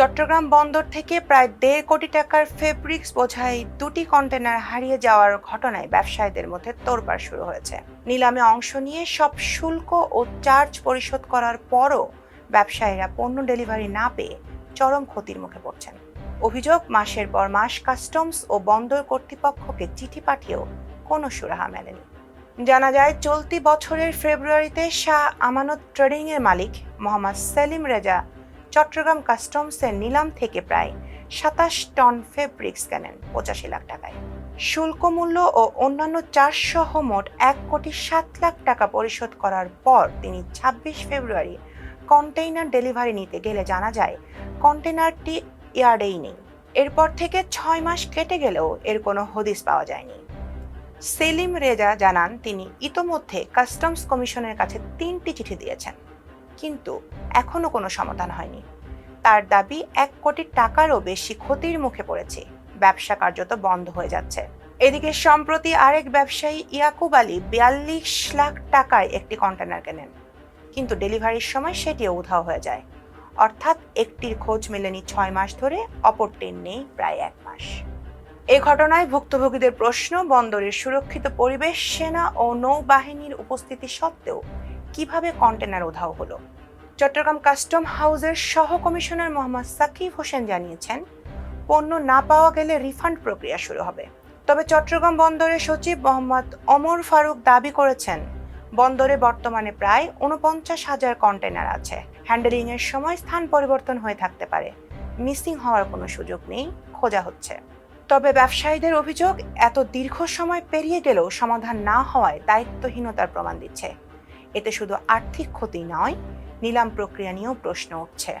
চট্টগ্রাম বন্দর থেকে প্রায় দেড় কোটি টাকার ফেব্রিক্স বোঝাই দুটি কন্টেনার হারিয়ে যাওয়ার ঘটনায় ব্যবসায়ীদের মধ্যে তোড়পাড় শুরু হয়েছে। নিলামে অংশ নিয়ে সব শুল্ক ও চার্জ পরিশোধ করার পরও ব্যবসায়ীরা পণ্য ডেলিভারি না পেয়ে চরম ক্ষতির মুখে পড়ছেন। অভিযোগ, মাসের পর মাস কাস্টমস ও বন্দর কর্তৃপক্ষকে চিঠি পাঠিয়েও কোনো সুরাহা মেলেনি। জানা যায়, চলতি বছরের ফেব্রুয়ারিতে শাহ আমানত ট্রেডিংয়ের মালিক মোহাম্মদ সেলিম রেজা চট্টগ্রাম কাস্টমসের নিলাম থেকে প্রায় সাতাশ টন ফেব্রিক্স কেনেন পঁচাশি লাখ টাকায়। শুল্ক মূল্য ও অন্যান্য চার্জ সহ মোট এক কোটি সাত লাখ টাকা পরিশোধ করার পর তিনি ছাব্বিশ ফেব্রুয়ারি কন্টেইনার ডেলিভারি নিতে গেলে জানা যায়, কন্টেইনারটি ইয়ার্ডেই নেই। এরপর থেকে ছয় মাস কেটে গেলেও এর কোনো হদিস পাওয়া যায়নি। সেলিম রেজা জানান, তিনি ইতোমধ্যে কাস্টমস কমিশনের কাছে তিনটি চিঠি দিয়েছেন। কিন্তু এখনও কোনো সমাধান হয়নি। তার দাবি, এক কোটি টাকারও বেশি ক্ষতির মুখে পড়েছে। ব্যবসা কার্যত বন্ধ হয়ে যাচ্ছে। এদিকে সম্প্রতি আরেক ব্যবসায়ী ইয়াকুব আলী বিয়াল্লিশ লাখ টাকায় একটি কন্টেনার কেনেন। কিন্তু ডেলিভারির সময় সেটিও উধাও হয়ে যায়। অর্থাৎ একটির খোঁজ মেলেনি ছয় মাস ধরে, অপরটির নেই প্রায় এক মাস। এ ঘটনায় ভুক্তভোগীদের প্রশ্ন, বন্দরের সুরক্ষিত পরিবেশ, সেনা ও নৌবাহিনীর উপস্থিতি সত্ত্বেও কীভাবে কন্টেনার উধাও হলো? চট্টগ্রাম কাস্টম হাউসের সহ কমিশনার মোহাম্মদ সাকিব হোসেন জানিয়েছেন, পণ্য না পাওয়া গেলে রিফান্ড প্রক্রিয়া শুরু হবে। তবে চট্টগ্রাম বন্দরের সচিব মোহাম্মদ অমর ফারুক দাবি করেছেন, বন্দরে বর্তমানে প্রায় উনপঞ্চাশ হাজার কন্টেনার আছে। হ্যান্ডেলিং এর সময় স্থান পরিবর্তন হয়ে থাকতে পারে। মিসিং হওয়ার কোনো সুযোগ নেই, খোঁজা হচ্ছে। তবে ব্যবসায়ীদের অভিযোগ, এত দীর্ঘ সময় পেরিয়ে গেলেও সমাধান না হওয়ায় দায়িত্বহীনতার প্রমাণ দিচ্ছে। এতে শুধু আর্থিক ক্ষতি নয় নিলাম প্রক্রিয়া নিয়েও প্রশ্ন উঠছে।